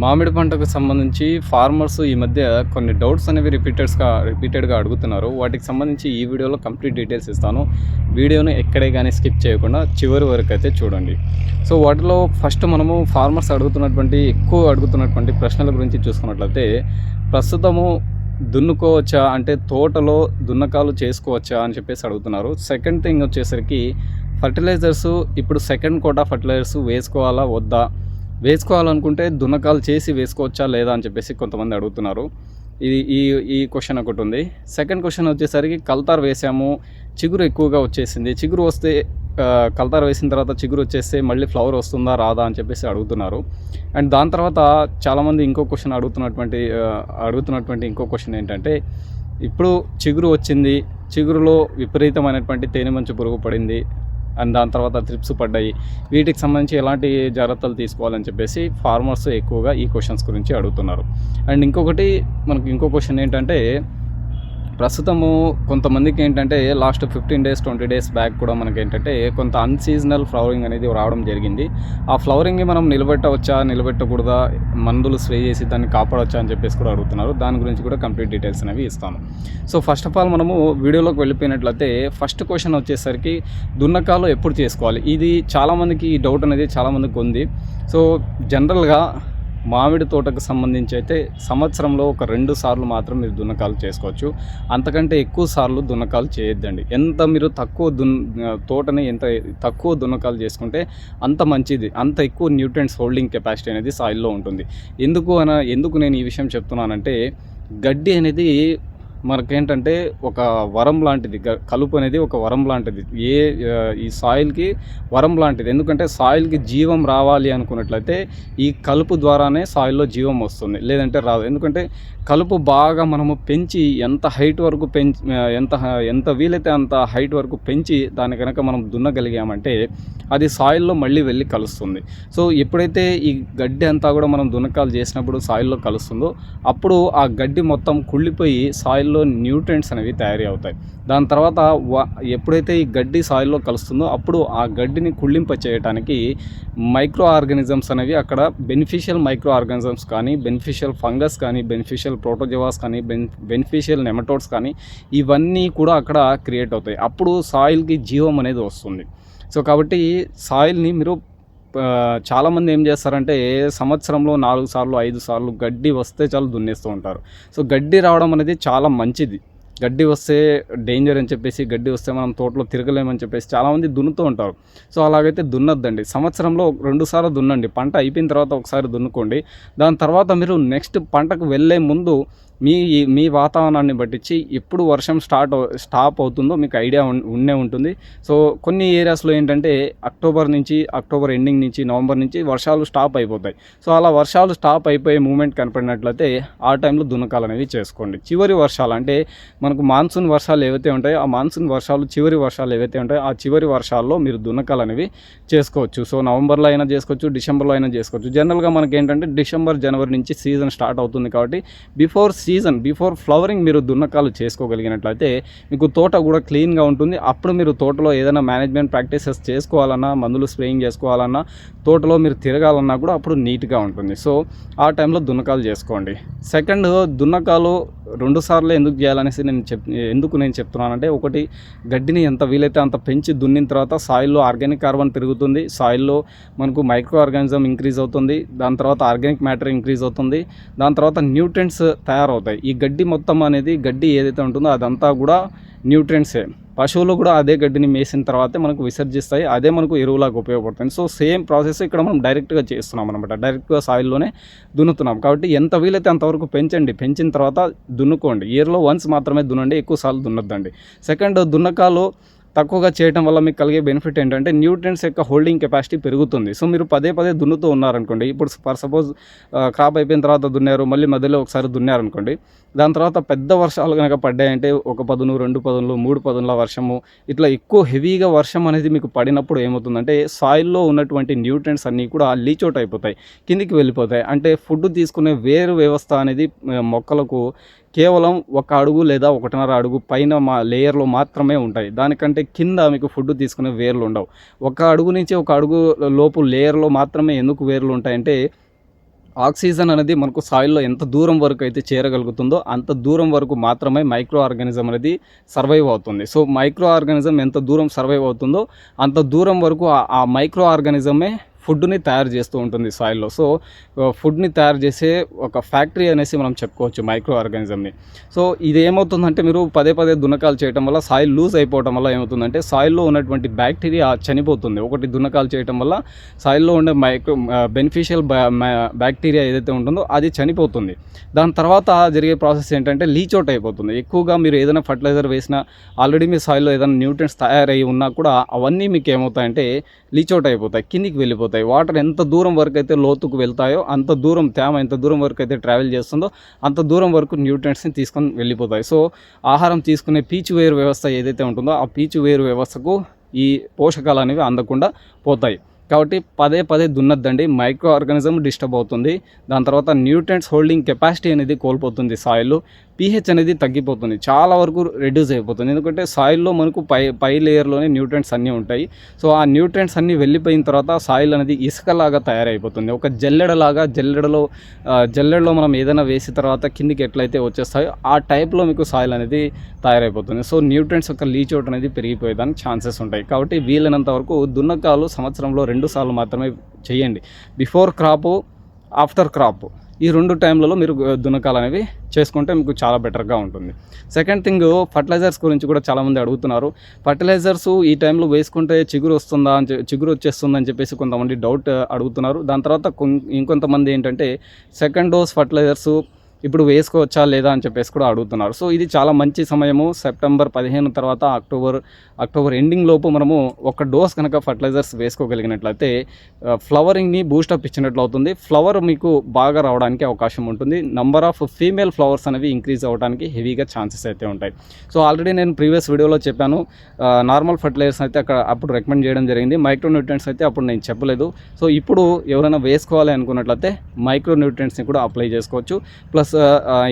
మామిడి పంటకు సంబంధించి ఫార్మర్స్ ఈ మధ్య కొన్ని డౌట్స్ అనేవి రిపీటెడ్స్గా రిపీటెడ్గా అడుగుతున్నారు. వాటికి సంబంధించి ఈ వీడియోలో కంప్లీట్ డీటెయిల్స్ ఇస్తాను. వీడియోను ఎక్కడే కానీ స్కిప్ చేయకుండా చివరి వరకు అయితే చూడండి. సో వాటిలో ఫస్ట్ మనము ఫార్మర్స్ అడుగుతున్నటువంటి ఎక్కువ అడుగుతున్నటువంటి ప్రశ్నల గురించి చూసుకున్నట్లయితే ప్రస్తుతము దున్నుకోవచ్చా అంటే తోటలో దున్నకాలు చేసుకోవచ్చా అని చెప్పేసి అడుగుతున్నారు. సెకండ్ థింగ్ వచ్చేసరికి ఫర్టిలైజర్స్ ఇప్పుడు సెకండ్ కోటా ఫర్టిలైజర్స్ వేసుకోవాలా వద్దా? వేసుకోవాలనుకుంటే దున్నకాలు చేసి వేసుకోవచ్చా లేదా అని చెప్పేసి కొంతమంది అడుగుతున్నారు. ఇది ఈ ఈ క్వశ్చన్ ఒకటి ఉంది. సెకండ్ క్వశ్చన్ వచ్చేసరికి కల్తార్ వేసాము చిగురు ఎక్కువగా వచ్చేసింది. చిగురు వస్తే కల్తార్ వేసిన తర్వాత చిగురు వచ్చేస్తే మళ్ళీ ఫ్లవర్ వస్తుందా రాదా అని చెప్పేసి అడుగుతున్నారు. అండ్ దాని తర్వాత చాలామంది ఇంకో క్వశ్చన్ అడుగుతున్నటువంటి అడుగుతున్నటువంటి ఇంకో క్వశ్చన్ ఏంటంటే ఇప్పుడు చిగురు వచ్చింది చిగురులో విపరీతమైనటువంటి తేనె మంచు పురుగు పడింది అండ్ దాని తర్వాత ట్రిప్స్ పడ్డాయి. వీటికి సంబంధించి ఎలాంటి జాగ్రత్తలు తీసుకోవాలని చెప్పేసి ఫార్మర్స్ ఎక్కువగా ఈ క్వశ్చన్స్ గురించి అడుగుతున్నారు. అండ్ ఇంకొకటి మనకి ఇంకో క్వశ్చన్ ఏంటంటే ప్రస్తుతము కొంతమందికి ఏంటంటే last fifteen days twenty days back కూడా మనకి ఏంటంటే కొంత అన్సీజనల్ ఫ్లవరింగ్ అనేది రావడం జరిగింది. ఆ ఫ్లవరింగ్ని మనం నిలబెట్టవచ్చా నిలబెట్టకూడదా మందులు స్ప్రే చేసి దాన్ని కాపాడవచ్చా అని చెప్పేసి కూడా అడుగుతున్నారు. దాని గురించి కూడా కంప్లీట్ డీటెయిల్స్ అనేవి ఇస్తాను. సో ఫస్ట్ ఆఫ్ ఆల్ మనము వీడియోలోకి వెళ్ళిపోయినట్లయితే ఫస్ట్ క్వశ్చన్ వచ్చేసరికి దున్నకాలు ఎప్పుడు చేసుకోవాలి? ఇది చాలామందికి ఈ డౌట్ అనేది చాలామందికి ఉంది. సో జనరల్గా మామిడి తోటకు సంబంధించి అయితే సంవత్సరంలో ఒక రెండు సార్లు మాత్రం మీరు దున్నకాలు చేసుకోవచ్చు. అంతకంటే ఎక్కువ సార్లు దున్నకాలు చేయొద్దండి. ఎంత మీరు తక్కువ దున్ తోటని ఎంత తక్కువ దున్నకాలు చేసుకుంటే అంత మంచిది. అంత ఎక్కువ న్యూట్రియంట్స్ హోల్డింగ్ కెపాసిటీ అనేది సాయిల్లో ఉంటుంది. ఎందుకు అన ఎందుకు నేను ఈ విషయం చెప్తున్నానంటే గడ్డి అనేది మనకేంటంటే ఒక వరం లాంటిది కలుపు అనేది ఒక వరం లాంటిది. ఏ ఈ సాయిల్కి వరం లాంటిది. ఎందుకంటే సాయిల్కి జీవం రావాలి అనుకున్నట్లయితే ఈ కలుపు ద్వారానే సాయిల్లో జీవం వస్తుంది. లేదంటే రాదు. ఎందుకంటే కలుపు బాగా మనము పెంచి ఎంత హైట్ వరకు పెంచి ఎంత ఎంత వీలైతే అంత హైట్ వరకు పెంచి దాని కనుక మనం దున్నగలిగామంటే అది సాయిల్లో మళ్ళీ వెళ్ళి కలుస్తుంది. సో ఎప్పుడైతే ఈ గడ్డి అంతా కూడా మనం దున్నకాలు చేసినప్పుడు సాయిల్లో కలుస్తుందో అప్పుడు ఆ గడ్డి మొత్తం కుళ్ళిపోయి సాయిల్లో న్యూట్రియంట్స్ అనేవి తయారీ అవుతాయి దాని తర్వాత ఎప్పుడైతే ఈ గడ్డి సాయిల్లో కలుస్తుందో అప్పుడు ఆ గడ్డిని కుళ్ళింప చేయడానికి మైక్రో ఆర్గానిజమ్స్ అనేవి అక్కడ బెనిఫిషియల్ మైక్రో ఆర్గానిజమ్స్ కానీ బెనిఫిషియల్ ఫంగస్ కానీ బెనిఫిషియల్ ప్రోటోజోవాస్ కానీ బెన్ బెనిఫిషియల్ నెమటోడ్స్ కానీ ఇవన్నీ కూడా అక్కడ క్రియేట్ అవుతాయి. అప్పుడు సాయిల్కి జీవం అనేది వస్తుంది. సో కాబట్టి సాయిల్ని మీరు చాలామంది ఏం చేస్తారంటే సంవత్సరంలో నాలుగు సార్లు ఐదు సార్లు గడ్డి వస్తే చాలు దున్నేస్తూ ఉంటారు. సో గడ్డి రావడం అనేది చాలా మంచిది. గడ్డి వస్తే డేంజర్ అని చెప్పేసి గడ్డి వస్తే మనం తోటలో తిరగలేమని చెప్పేసి చాలామంది దున్నుతూ ఉంటారు. సో అలాగైతే దున్నద్దండి. సంవత్సరంలో రెండుసార్లు దున్నండి. పంట అయిపోయిన తర్వాత ఒకసారి దున్నుకోండి. దాని తర్వాత మీరు నెక్స్ట్ పంటకు వెళ్ళే ముందు మీ మీ వాతావరణాన్ని పట్టించి ఎప్పుడు వర్షం స్టార్ట్ అవు- స్టాప్ అవుతుందో మీకు ఐడియా ఉండే ఉంటుంది. సో కొన్ని ఏరియాస్లో ఏంటంటే అక్టోబర్ నుంచి అక్టోబర్ ఎండింగ్ నుంచి నవంబర్ నుంచి వర్షాలు స్టాప్ అయిపోతాయి. సో అలా వర్షాలు స్టాప్ అయిపోయే మూమెంట్ కనపడినట్లయితే ఆ టైంలో దున్నకాలు అనేవి చేసుకోండి. చివరి వర్షాలు అంటే మనకు మాన్సూన్ వర్షాలు ఏవైతే ఉంటాయో ఆ మాన్సూన్ వర్షాలు చివరి వర్షాలు ఏవైతే ఉంటాయో ఆ చివరి వర్షాల్లో మీరు దున్నకాలు అనేవి చేసుకోవచ్చు. సో నవంబర్లో అయినా చేసుకోవచ్చు డిసెంబర్లో అయినా చేసుకోవచ్చు. జనరల్గా మనకి ఏంటంటే డిసెంబర్ జనవరి నుంచి సీజన్ స్టార్ట్ అవుతుంది కాబట్టి బిఫోర్ సీజన్ బిఫోర్ ఫ్లవరింగ్ మీరు దున్నకాలు చేసుకోగలిగినట్లయితే మీకు తోట కూడా క్లీన్గా ఉంటుంది. అప్పుడు మీరు తోటలో ఏదైనా మేనేజ్మెంట్ ప్రాక్టీసెస్ చేసుకోవాలన్నా మందులు స్ప్రేయింగ్ చేసుకోవాలన్నా తోటలో మీరు తిరగాలన్నా కూడా అప్పుడు నీట్గా ఉంటుంది. సో ఆ టైంలో దున్నకాలు చేసుకోండి. సెకండ్ దున్నకాలు రెండు సార్లు ఎందుకు చేయాలనేసి నేను చెప్ ఎందుకు నేను చెప్తున్నానంటే ఒకటి గడ్డిని ఎంత వీలైతే అంత పెంచి దున్నిన తర్వాత సాయిల్లో ఆర్గానిక్ కార్బన్ పెరుగుతుంది. సాయిల్లో మనకు మైక్రో ఆర్గానిజం ఇంక్రీజ్ అవుతుంది. దాని తర్వాత ఆర్గానిక్ మ్యాటర్ ఇంక్రీజ్ అవుతుంది. దాని తర్వాత న్యూట్రియంట్స్ అవుతాయి. ఈ గడ్డి మొత్తం అనేది గడ్డి ఏదైతే ఉంటుందో అదంతా కూడా న్యూట్రియంట్సే. పశువులు కూడా అదే గడ్డిని మేసిన తర్వాతే మనకు విసర్జిస్తాయి. అదే మనకు ఎరువులాగా ఉపయోగపడుతుంది సో సేమ్ ప్రాసెస్ ఇక్కడ మనం డైరెక్ట్గా చేస్తున్నాం అనమాట డైరెక్ట్గా సాయిల్లోనే దున్నుతున్నాం. కాబట్టి ఎంత వీలైతే అంతవరకు పెంచండి. పెంచిన తర్వాత దున్నుకోండి. ఇయర్లో వన్స్ మాత్రమే దున్నండి. ఎక్కువ సార్లు దున్నద్దండి. సెకండ్ దున్నకాలు తక్కువగా చేయడం వల్ల మీకు కలిగే బెనిఫిట్ ఏంటంటే న్యూట్రియన్స్ యొక్క హోల్డింగ్ కెపాసిటీ పెరుగుతుంది. సో మీరు పదే పదే దున్నుతూ ఉన్నారనుకోండి ఇప్పుడు ఫర్ సపోజ్ క్రాప్ అయిపోయిన తర్వాత దున్నారు మళ్ళీ మధ్యలో ఒకసారి దున్నారనుకోండి దాని తర్వాత పెద్ద వర్షాలు కనుక పడ్డాయంటే ఒక పదును రెండు పదునులు మూడు పదునుల వర్షము ఇట్లా ఎక్కువ హెవీగా వర్షం అనేది మీకు పడినప్పుడు ఏమవుతుందంటే సాయిల్లో ఉన్నటువంటి న్యూట్రియన్స్ అన్నీ కూడా లీచ్ అవుట్ అయిపోతాయి కిందికి వెళ్ళిపోతాయి. అంటే ఫుడ్ తీసుకునే వేరు వ్యవస్థ అనేది మొక్కలకు కేవలం ఒక అడుగు లేదా ఒకటిన్నర అడుగు పైన మా లేయర్లో మాత్రమే ఉంటాయి. దానికంటే కింద మీకు ఫుడ్ తీసుకునే వేర్లు ఉండవు. ఒక అడుగు నుంచి ఒక అడుగు లోపు లేయర్లో మాత్రమే ఎందుకు వేర్లు ఉంటాయంటే ఆక్సిజన్ అనేది మనకు సాయిల్లో ఎంత దూరం వరకు అయితే చేరగలుగుతుందో అంత దూరం వరకు మాత్రమే మైక్రో ఆర్గానిజం అనేది సర్వైవ్ అవుతుంది. సో మైక్రో ఆర్గానిజం ఎంత దూరం సర్వైవ్ అవుతుందో అంత దూరం వరకు ఆ- మైక్రో ఆర్గానిజమే ఫుడ్ని తయారు చేస్తూ ఉంటుంది సాయిల్లో. సో ఫుడ్ని తయారు చేసే ఒక ఫ్యాక్టరీ అనేసి మనం చెప్పుకోవచ్చు మైక్రో ఆర్గానిజంని సో ఇది ఏమవుతుందంటే మీరు పదే పదే దున్నకాలు చేయడం వల్ల సాయిల్ లూజ్ అయిపోవడం వల్ల ఏమవుతుందంటే సాయిల్లో ఉన్నటువంటి బ్యాక్టీరియా చనిపోతుంది. ఒకటి దున్నకాలు చేయడం వల్ల సాయిల్లో ఉండే మైక్రో బెనిఫిషియల్ బ్యాక్టీరియా ఏదైతే ఉంటుందో అది చనిపోతుంది. దాని తర్వాత జరిగే ప్రాసెస్ ఏంటంటే లీచ్ అవుట్ అయిపోతుంది. ఎక్కువగా మీరు ఏదైనా ఫర్టిలైజర్ వేసినా ఆల్రెడీ మీ సాయిల్లో ఏదైనా న్యూట్రియంట్స్ తయారై ఉన్నా కూడా అవన్నీ మీకు ఏమవుతాయంటే లీచ్ అవుట్ అయిపోతాయి కిందికి వెళ్ళిపోతాయి. వాటర్ ఎంత దూరం వరకు అయితే లోతుకు వెళ్తాయో అంత దూరం తేమ ఎంత దూరం వరకు అయితే ట్రావెల్ చేస్తుందో అంత దూరం వరకు న్యూట్రియంట్స్ని తీసుకొని వెళ్ళిపోతాయి. సో ఆహారం తీసుకునే పీచు వేరు వ్యవస్థ ఏదైతే ఉంటుందో ఆ పీచు వేరు వ్యవస్థకు ఈ పోషకాలు అనేవి అందకుండా పోతాయి. కాబట్టి పదే పదే దున్నద్దండి. మైక్రో ఆర్గానిజం డిస్టర్బ్ అవుతుంది. దాని తర్వాత న్యూట్రియంట్స్ హోల్డింగ్ కెపాసిటీ అనేది కోల్పోతుంది సాయిల్. పీహెచ్ అనేది తగ్గిపోతుంది. చాలా వరకు రెడ్యూస్ అయిపోతుంది. ఎందుకంటే సాయిల్లో మనకు పై పై లేయర్లోనే న్యూట్రెంట్స్ అన్నీ ఉంటాయి. సో ఆ న్యూట్రెంట్స్ అన్నీ వెళ్ళిపోయిన తర్వాత సాయిల్ అనేది ఇసుకలాగా తయారైపోతుంది. ఒక జల్లెడలాగా జల్లెడలో జల్లెడలో మనం ఏదైనా వేసిన తర్వాత కిందికి ఎట్లయితే వచ్చేస్తాయో ఆ టైప్లో మీకు సాయిల్ అనేది తయారైపోతుంది. సో న్యూట్రెంట్స్ యొక్క లీచ్ అవుట్ అనేది పెరిగిపోయేదానికి ఛాన్సెస్ ఉంటాయి. కాబట్టి వీలైనంత వరకు దున్నకాలు సంవత్సరంలో రెండు సార్లు మాత్రమే చేయండి. బిఫోర్ క్రాప్ ఆఫ్టర్ క్రాప్ ఈ రెండు టైంలలో మీరు దున్నకాలు అనేవి చేసుకుంటే మీకు చాలా బెటర్గా ఉంటుంది. సెకండ్ థింగ్ ఫర్టిలైజర్స్ గురించి కూడా చాలామంది అడుగుతున్నారు. ఫర్టిలైజర్స్ ఈ టైంలో వేసుకుంటే చిగురు వస్తుందా అని చిగురు వచ్చేస్తుందని చెప్పేసి కొంతమంది డౌట్ అడుగుతున్నారు. దాని తర్వాత కొం- ఇంకొంతమంది ఏంటంటే సెకండ్ డోస్ ఫర్టిలైజర్స్ ఇప్పుడు వేసుకోవచ్చా లేదా అని చెప్పేసి కూడా అడుగుతున్నారు. సో ఇది చాలా మంచి సమయము. సెప్టెంబర్ పదిహేను తర్వాత అక్టోబర్ అక్టోబర్ ఎండింగ్ లోపు మనము ఒక డోస్ కనుక ఫర్టిలైజర్స్ వేసుకోగలిగినట్లయితే ఫ్లవరింగ్ని బూస్టప్ ఇచ్చినట్లు అవుతుంది. ఫ్లవర్ మీకు బాగా రావడానికి అవకాశం ఉంటుంది. నంబర్ ఆఫ్ ఫీమేల్ ఫ్లవర్స్ అనేవి ఇంక్రీజ్ అవ్వడానికి హెవీగా ఛాన్సెస్ అయితే ఉంటాయి. సో ఆల్రెడీ నేను ప్రీవియస్ వీడియోలో చెప్పాను నార్మల్ ఫర్టిలైజర్స్ అయితే అక్కడ అప్పుడు రికమెండ్ చేయడం జరిగింది. మైక్రోన్యూట్రియంట్స్ అయితే అప్పుడు నేను చెప్పలేదు. సో ఇప్పుడు ఎవరైనా వేసుకోవాలి అనుకున్నట్లయితే మైక్రోన్యూట్రియంట్స్ని కూడా అప్లై చేసుకోవచ్చు. ప్లస్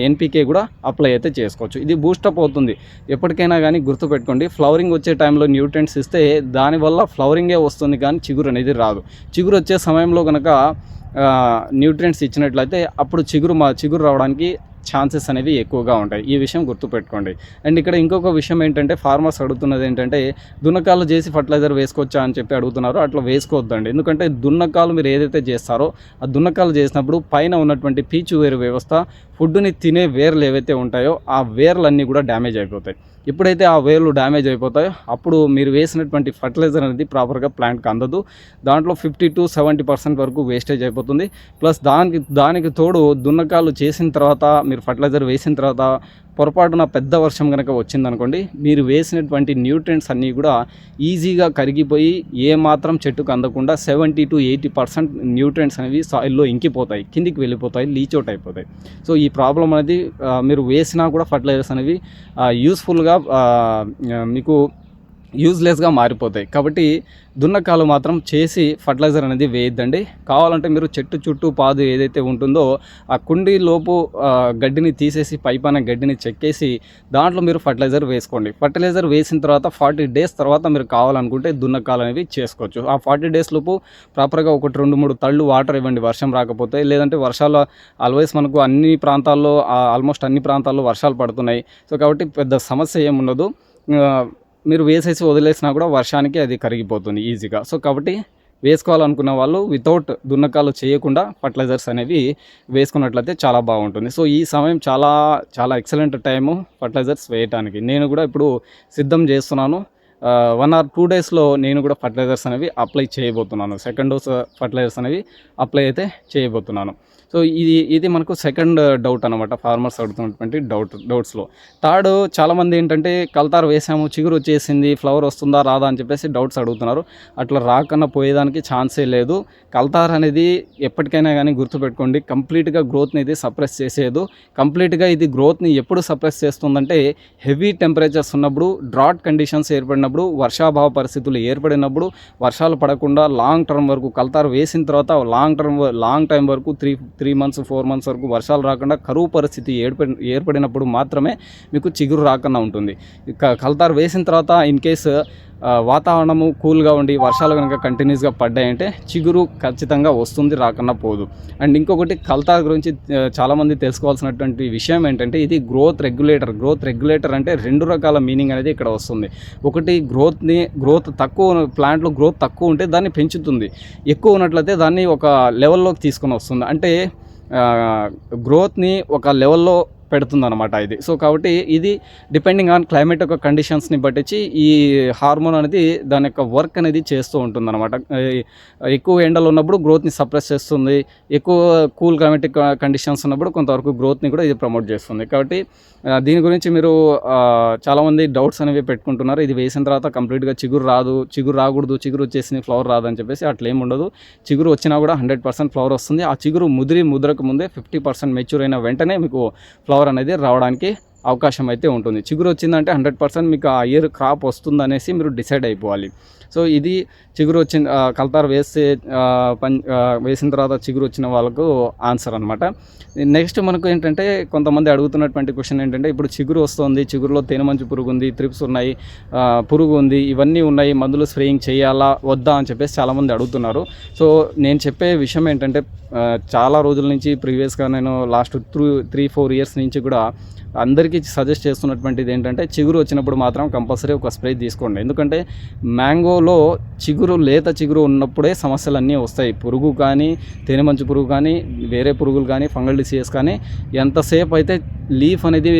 ఎన్పికే కూడా అప్లై అయితే చేసుకోవచ్చు. ఇది బూస్టప్ అవుతుంది. ఎప్పటికైనా కానీ గుర్తుపెట్టుకోండి ఫ్లవరింగ్ వచ్చే టైంలో న్యూట్రెంట్స్ ఇస్తే దానివల్ల ఫ్లవరింగే వస్తుంది కానీ చిగురు అనేది రాదు. చిగురు వచ్చే సమయంలో కనుక న్యూట్రియంట్స్ ఇచ్చినట్లయితే అప్పుడు చిగురు మా చిగురు రావడానికి ఛాన్సెస్ అనేవి ఎక్కువగా ఉంటాయి. ఈ విషయం గుర్తుపెట్టుకోండి. అండ్ ఇక్కడ ఇంకొక విషయం ఏంటంటే ఫార్మర్స్ అడుగుతున్నది ఏంటంటే దున్నకాలు చేసి ఫర్టిలైజర్ వేసుకోవచ్చా అని చెప్పి అడుగుతున్నారు. అట్లా వేసుకోవద్దండి. ఎందుకంటే దున్నకాలు మీరు ఏదైతే చేస్తారో ఆ దున్నకాలు చేసినప్పుడు పైన ఉన్నటువంటి పీచు వేరు వ్యవస్థ ఫుడ్ని తినే వేర్లు ఏవైతే ఉంటాయో ఆ వేర్లన్నీ కూడా డ్యామేజ్ అయిపోతాయి. ఎప్పుడైతే ఆ వేర్లు డ్యామేజ్ అయిపోతాయో అప్పుడు మీరు వేసినటువంటి ఫర్టిలైజర్ అనేది ప్రాపర్గా ప్లాంట్కి అందదు. దాంట్లో ఫిఫ్టీ టు సెవెంటీ పర్సెంట్ వరకు వేస్టేజ్ అయిపోతుంది. ప్లస్ దానికి దానికి తోడు దున్నకాలు చేసిన తర్వాత మీరు ఫర్టిలైజర్ వేసిన తర్వాత పొరపాటున పెద్ద వర్షం కనుక వచ్చిందనుకోండి మీరు వేసినటువంటి న్యూట్రియంట్స్ అన్నీ కూడా ఈజీగా కరిగిపోయి ఏ మాత్రం చెట్టుకు అందకుండా seventy to eighty percent nutrients అనేవి సాయిల్లో ఇంకిపోతాయి కిందికి వెళ్ళిపోతాయి లీచ్ అవుట్ అయిపోతాయి. సో ఈ ప్రాబ్లం అనేది మీరు వేసినా కూడా ఫర్టిలైజర్స్ అనేవి యూస్ఫుల్గా మీకు యూజ్లెస్గా మారిపోతాయి. కాబట్టి దున్నకాలు మాత్రం చేసి ఫర్టిలైజర్ అనేది వేయద్దండి. కావాలంటే మీరు చెట్టు చుట్టూ పాదు ఏదైతే ఉంటుందో ఆ కుండీ లోపు గడ్డిని తీసేసి పైపైన గడ్డిని చెక్కేసి దాంట్లో మీరు ఫర్టిలైజర్ వేసుకోండి. ఫర్టిలైజర్ వేసిన తర్వాత ఫార్టీ డేస్ తర్వాత మీరు కావాలనుకుంటే దున్నకాలు అనేవి చేసుకోవచ్చు. ఆ ఫార్టీ డేస్ లోపు ప్రాపర్గా ఒకటి రెండు మూడు తళ్ళు వాటర్ ఇవ్వండి వర్షం రాకపోతే. లేదంటే వర్షాలు ఆల్వేస్ మనకు అన్ని ప్రాంతాల్లో ఆల్మోస్ట్ అన్ని ప్రాంతాల్లో వర్షాలు పడుతున్నాయి. సో కాబట్టి పెద్ద సమస్య ఏముండదు. మీరు వేసేసి వదిలేసినా కూడా వర్షానికి అది కరిగిపోతుంది ఈజీగా. సో కాబట్టి వేసుకోవాలనుకున్న వాళ్ళు వితౌట్ దున్నకాలు చేయకుండా ఫర్టిలైజర్స్ అనేవి వేసుకున్నట్లయితే చాలా బాగుంటుంది. సో ఈ సమయం చాలా చాలా ఎక్సలెంట్ టైము ఫర్టిలైజర్స్ వేయటానికి. నేను కూడా ఇప్పుడు సిద్ధం చేస్తున్నాను. వన్ ఆర్ టూ డేస్లో నేను కూడా ఫర్టిలైజర్స్ అనేవి అప్లై చేయబోతున్నాను. సెకండ్ డోస్ ఫర్టిలైజర్స్ అనేవి అప్లై అయితే చేయబోతున్నాను. సో ఇది ఇది మనకు సెకండ్ డౌట్ అనమాట ఫార్మర్స్ అడుగుతున్నటువంటి డౌట్ డౌట్స్లో థర్డ్ చాలామంది ఏంటంటే కల్తార్ వేసాము చిగురు వచ్చేసింది ఫ్లవర్ వస్తుందా రాదా అని చెప్పేసి డౌట్స్ అడుగుతున్నారు. అట్లా రాకన్నా పోయేదానికి ఛాన్సే లేదు. కల్తార్ అనేది ఎప్పటికైనా కానీ గుర్తుపెట్టుకోండి. కంప్లీట్గా గ్రోత్ని ఇది సప్రెస్ చేసేదు కంప్లీట్గా ఇది గ్రోత్ని ఎప్పుడు సప్రెస్ చేస్తుందంటే హెవీ టెంపరేచర్స్ ఉన్నప్పుడు డ్రాట్ కండిషన్స్ ఏర్పడినప్పుడు ఏర్పడినప్పుడు వర్షాభావ పరిస్థితులు ఏర్పడినప్పుడు వర్షాలు పడకుండా లాంగ్ టర్మ్ వరకు కల్తారు వేసిన తర్వాత లాంగ్ టర్మ్ లాంగ్ టైం వరకు three three months four months వరకు వర్షాలు రాకుండా కరువు పరిస్థితి ఏర్పడి ఏర్పడినప్పుడు మాత్రమే మీకు చిగురు రాకుండా ఉంటుంది. కల్తారు వేసిన తర్వాత ఇన్ కేస్ వాతావరణము కూల్గా ఉండి వర్షాలు కనుక కంటిన్యూస్గా పడ్డాయంటే చిగురు ఖచ్చితంగా వస్తుంది రాకుండా పోదు. అండ్ ఇంకొకటి కల్తార్ గురించి చాలామంది తెలుసుకోవాల్సినటువంటి విషయం ఏంటంటే ఇది గ్రోత్ రెగ్యులేటర్ గ్రోత్ రెగ్యులేటర్ అంటే రెండు రకాల మీనింగ్ అనేది ఇక్కడ వస్తుంది. ఒకటి గ్రోత్ని గ్రోత్ తక్కువ ప్లాంట్లో గ్రోత్ తక్కువ ఉంటే దాన్ని పెంచుతుంది. ఎక్కువ ఉన్నట్లయితే దాన్ని ఒక లెవెల్లోకి తీసుకొని వస్తుంది. అంటే గ్రోత్ని ఒక లెవెల్లో పెడుతుంది అనమాట ఇది. సో కాబట్టి ఇది డిపెండింగ్ ఆన్ క్లైమేట్ యొక్క కండిషన్స్ని బట్టించి ఈ హార్మోన్ అనేది దాని యొక్క వర్క్ అనేది చేస్తూ ఉంటుంది అనమాట ఎక్కువ ఎండలు ఉన్నప్పుడు గ్రోత్ని సప్రెస్ చేస్తుంది. ఎక్కువ కూల్ క్లైమేటిక్ కండిషన్స్ ఉన్నప్పుడు కొంతవరకు గ్రోత్ని కూడా ఇది ప్రమోట్ చేస్తుంది. కాబట్టి దీని గురించి మీరు చాలామంది డౌట్స్ అనేవి పెట్టుకుంటున్నారు. ఇది వేసిన తర్వాత కంప్లీట్గా చిగురు రాదు చిగురు రాకూడదు చిగురు వచ్చేసింది ఫ్లవర్ రాదని చెప్పేసి అట్లా ఏమి ఉండదు. చిగురు వచ్చినా కూడా హండ్రెడ్ పర్సెంట్ ఫ్లవర్ వస్తుంది. ఆ చిగురు ముదిరి ముద్రకు ముందే ఫిఫ్టీ పర్సెంట్ మెచ్యూర్ అయిన వెంటనే మీకు ఫ్లవర్ అనేది రావడానికి అవకాశం అయితే ఉంటుంది. చిగురు వచ్చిందంటే హండ్రెడ్ పర్సెంట్ మీకు ఆ ఇయర్ క్రాప్ వస్తుంది అనేసి మీరు డిసైడ్ అయిపోవాలి. సో ఇది చిగురు వచ్చిన ఆ, వేసే పని పం వేసిన తర్వాత చిగురు వచ్చిన వాళ్ళకు ఆన్సర్ అనమాట నెక్స్ట్ మనకు ఏంటంటే కొంతమంది అడుగుతున్నటువంటి క్వశ్చన్ ఏంటంటే ఇప్పుడు చిగురు వస్తుంది చిగురులో తేనె మంచు పురుగు ఉంది త్రిప్స్ ఉన్నాయి పురుగు ఉంది ఇవన్నీ ఉన్నాయి మందులు స్ప్రేయింగ్ చేయాలా వద్దా అని చెప్పేసి చాలామంది అడుగుతున్నారు. సో నేను చెప్పే విషయం ఏంటంటే చాలా రోజుల నుంచి ప్రీవియస్గా నేను last through three four years నుంచి కూడా అందరికీ సజెస్ట్ చేస్తున్నటువంటిది ఏంటంటే చిగురు వచ్చినప్పుడు మాత్రం కంపల్సరీ ఒక స్ప్రే తీసుకోండి. ఎందుకంటే మ్యాంగోలో చిగురు లేత చిగురు ఉన్నప్పుడే సమస్యలు అన్నీ వస్తాయి. పురుగు కానీ తేనె మంచు పురుగు కానీ వేరే పురుగులు కానీ ఫంగల్ డిసీజెస్ కానీ ఎంతసేపు అయితే లీఫ్ అనేది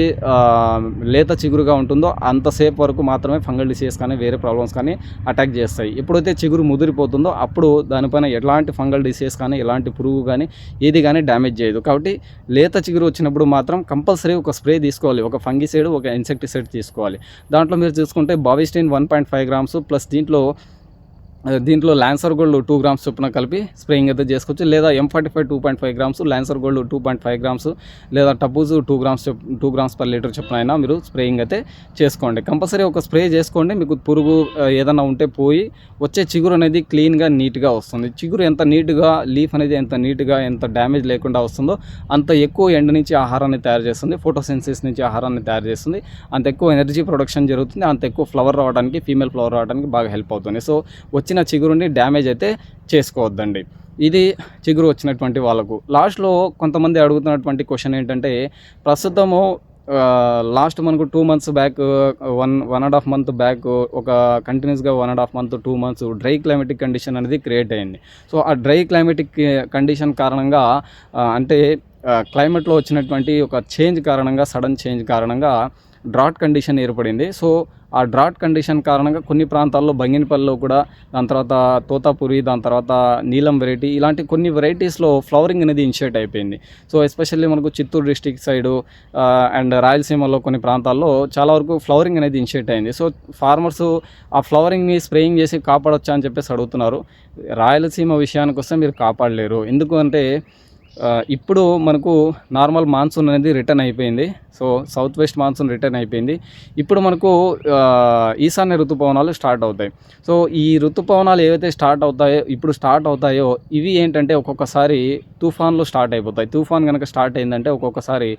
లేత చిగురుగా ఉంటుందో అంతసేపు వరకు మాత్రమే ఫంగల్ డిసీజెస్ కానీ వేరే ప్రాబ్లమ్స్ కానీ అటాక్ చేస్తాయి. ఎప్పుడైతే చిగురు ముదిరిపోతుందో అప్పుడు దానిపైన ఎలాంటి ఫంగల్ డిసీజెస్ కానీ ఎలాంటి పురుగు కానీ ఏది కానీ డ్యామేజ్ చేయదు. కాబట్టి లేత చిగురు వచ్చినప్పుడు మాత్రం కంపల్సరీ ఒక స్ప్రే తీసుకోవాలి. ఒక ఫంగిసైడ్ ఒక ఇన్సెక్టిసైడ్ తీసుకోవాలి. దాంట్లో మీరు చూసుకుంటే Bavistin one point five grams plus దీంట్లో దీంట్లో ల్యాన్సర్ గోల్డ్ టూ గ్రామ్స్ చొప్పున కలిపి స్ప్రేయింగ్ అయితే చేసుకోవచ్చు. లేదా M forty five two point five grams Lancer Gold two point five grams లేదా టబూజ్ two grams two grams per litre చొప్పున అయినా మీరు స్ప్రేయింగ్ అయితే చేసుకోండి. కంపల్సరీ ఒక స్ప్రే చేసుకోండి. మీకు పురుగు ఏదైనా ఉంటే పోయి వచ్చే చిగురు అనేది క్లీన్గా నీట్గా వస్తుంది. చిగురు ఎంత నీట్గా లీఫ్ అనేది ఎంత నీట్గా ఎంత డ్యామేజ్ లేకుండా వస్తుందో అంత ఎక్కువ ఎండ నుంచి ఆహారాన్ని తయారు చేస్తుంది. ఫోటోసెన్సిస్ నుంచి ఆహారాన్ని తయారు చేస్తుంది. అంత ఎక్కువ ఎనర్జీ ప్రొడక్షన్ జరుగుతుంది. అంత ఎక్కువ ఫ్లవర్ రావడానికి ఫీమేల్ ఫ్లవర్ రావడానికి బాగా హెల్ప్ అవుతుంది. సో వచ్చిన చిగురుని డ్యామేజ్ అయితే చేసుకోవద్దండి. ఇది చిగురు వచ్చినటువంటి వాళ్ళకు. లాస్ట్లో కొంతమంది అడుగుతున్నటువంటి క్వశ్చన్ ఏంటంటే ప్రస్తుతము లాస్ట్ మనకు two months back one one and half month back ఒక కంటిన్యూస్గా one and half month two months dry climatic condition అనేది క్రియేట్ అయింది. సో ఆ డ్రై క్లైమేటిక్ కండిషన్ కారణంగా అంటే క్లైమేట్లో వచ్చినటువంటి ఒక చేంజ్ కారణంగా సడన్ చేంజ్ కారణంగా డ్రాట్ కండిషన్ ఏర్పడింది. సో ఆ డ్రాట్ కండిషన్ కారణంగా కొన్ని ప్రాంతాల్లో బంగినపల్లిలో కూడా దాని తర్వాత తోతాపురి దాని తర్వాత నీలం వెరైటీ ఇలాంటి కొన్ని వెరైటీస్లో ఫ్లవరింగ్ అనేది ఇనిషియేట్ అయిపోయింది. సో ఎస్పెషల్లీ మనకు చిత్తూరు డిస్టిక్ సైడు అండ్ రాయలసీమలో కొన్ని ప్రాంతాల్లో చాలా వరకు ఫ్లవరింగ్ అనేది ఇనిషియేట్ అయింది. సో ఫార్మర్స్ ఆ ఫ్లవరింగ్ని స్ప్రేయింగ్ చేసి కాపాడొచ్చా అని చెప్పేసి అడుగుతున్నారు. రాయలసీమ విషయానికి వస్తే మీరు కాపాడలేరు. ఎందుకు అంటే ఇప్పుడు మనకు నార్మల్ మాన్సూన్ అనేది రిటర్న్ అయిపోయింది. So south west monsoon return అయిపోయింది. ఇప్పుడు మనకు ఈశాన్య ఋతుపవనాలు స్టార్ట్ అవుతాయి. సో ఈ ఋతుపవనాలు ఏవైతే స్టార్ట్ అవుతాయో ఇప్పుడు స్టార్ట్ అవుతాయో ఇవి ఏంటంటే ఒక్కొక్కసారి తుఫాన్లు స్టార్ట్ అయిపోతాయి. తుఫాన్ కనుక స్టార్ట్ అయిందంటే ఒక్కొక్కసారి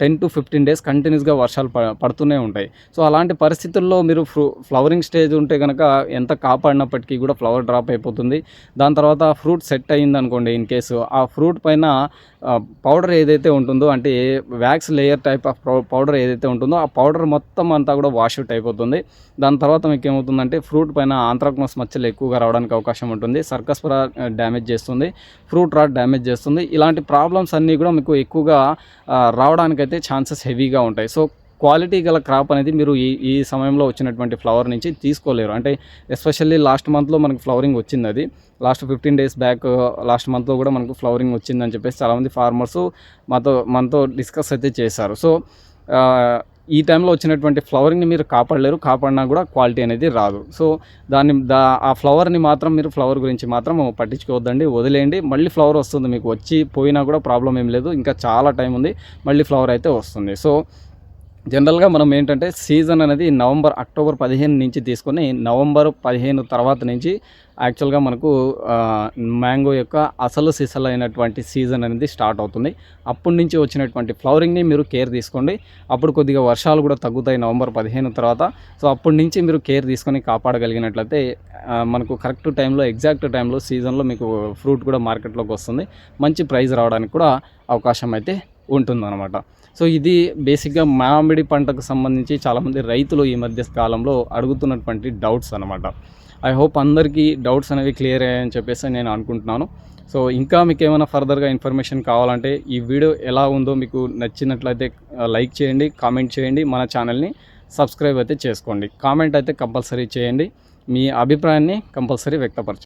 టెన్ టు ఫిఫ్టీన్ డేస్ కంటిన్యూస్గా వర్షాలు పడుతూనే ఉంటాయి. సో అలాంటి పరిస్థితుల్లో మీరు ఫ్రూ ఫ్లవరింగ్ స్టేజ్ ఉంటే కనుక ఎంత కాపాడినప్పటికీ కూడా ఫ్లవర్ డ్రాప్ అయిపోతుంది. దాని తర్వాత ఫ్రూట్ సెట్ అయింది అనుకోండి ఇన్ కేసు ఆ ఫ్రూట్ పైన పౌడర్ ఏదైతే ఉంటుందో అంటే wax layer type of powder ఏదైతే ఉంటుందో ఆ పౌడర్ మొత్తం అంతా కూడా వాష్ అవుట్ అయిపోతుంది. దాని తర్వాత మీకు ఏమవుతుందంటే ఫ్రూట్ పైన ఆంత్రాక్నోస్ మచ్చలు ఎక్కువగా రావడానికి అవకాశం ఉంటుంది. సర్కస్ డ్యామేజ్ చేస్తుంది. ఫ్రూట్ రాట్ డ్యామేజ్ చేస్తుంది. ఇలాంటి ప్రాబ్లమ్స్ అన్నీ కూడా మీకు ఎక్కువగా రావడానికైతే ఛాన్సెస్ హెవీగా ఉంటాయి. సో క్వాలిటీ గల క్రాప్ అనేది మీరు ఈ ఈ సమయంలో వచ్చినటువంటి ఫ్లవర్ నుంచి తీసుకోలేరు. అంటే ఎస్పెషల్లీ లాస్ట్ మంత్లో మనకు ఫ్లవరింగ్ వచ్చింది అది. Last fifteen days back last మంత్లో కూడా మనకు ఫ్లవరింగ్ వచ్చిందని చెప్పేసి చాలామంది ఫార్మర్స్ మాతో మనతో డిస్కస్ అయితే చేశారు. సో ఈ టైంలో వచ్చినటువంటి ఫ్లవరింగ్ని మీరు కాపాడలేరు. కాపాడినా కూడా క్వాలిటీ అనేది రాదు. సో దాన్ని దా ఆ ఫ్లవర్ని మాత్రం మీరు ఫ్లవర్ గురించి మాత్రం పట్టించుకోవద్దండి. వదిలేయండి. మళ్ళీ ఫ్లవర్ వస్తుంది మీకు. వచ్చి పోయినా కూడా ప్రాబ్లం ఏం లేదు. ఇంకా చాలా టైం ఉంది. మళ్ళీ ఫ్లవర్ అయితే వస్తుంది. సో జనరల్గా మనం ఏంటంటే సీజన్ అనేది నవంబర్ అక్టోబర్ పదిహేను నుంచి తీసుకొని నవంబర్ పదిహేను తర్వాత నుంచి యాక్చువల్గా మనకు మ్యాంగో యొక్క అసలు సిసలు అయినటువంటి సీజన్ అనేది స్టార్ట్ అవుతుంది. అప్పటి నుంచి వచ్చినటువంటి ఫ్లవరింగ్ని మీరు కేర్ తీసుకోండి. అప్పుడు కొద్దిగా వర్షాలు కూడా తగ్గుతాయి నవంబర్ పదిహేను తర్వాత. సో అప్పటి నుంచి మీరు కేర్ తీసుకొని కాపాడగలిగినట్లయితే మనకు కరెక్ట్ టైంలో ఎగ్జాక్ట్ టైంలో సీజన్లో మీకు ఫ్రూట్ కూడా మార్కెట్లోకి వస్తుంది. మంచి ప్రైస్ రావడానికి కూడా అవకాశం అయితే ఉంటుందన్నమాట. సో ఇది బేసిక్గా మామిడి పంటకు సంబంధించి చాలామంది రైతులు ఈ మధ్య కాలంలో అడుగుతున్నటువంటి డౌట్స్ అనమాట ఐ హోప్ అందరికీ డౌట్స్ అనేవి క్లియర్ అయ్యాయని చెప్పేసి నేను అనుకుంటున్నాను. సో ఇంకా మీకు ఏమైనా ఫర్దర్గా ఇన్ఫర్మేషన్ కావాలంటే ఈ వీడియో ఎలా ఉందో మీకు నచ్చినట్లయితే లైక్ చేయండి కామెంట్ చేయండి మన ఛానల్ని సబ్స్క్రైబ్ అయితే చేసుకోండి. కామెంట్ అయితే కంపల్సరీ చేయండి. మీ అభిప్రాయాన్ని కంపల్సరీ వ్యక్తపరచండి.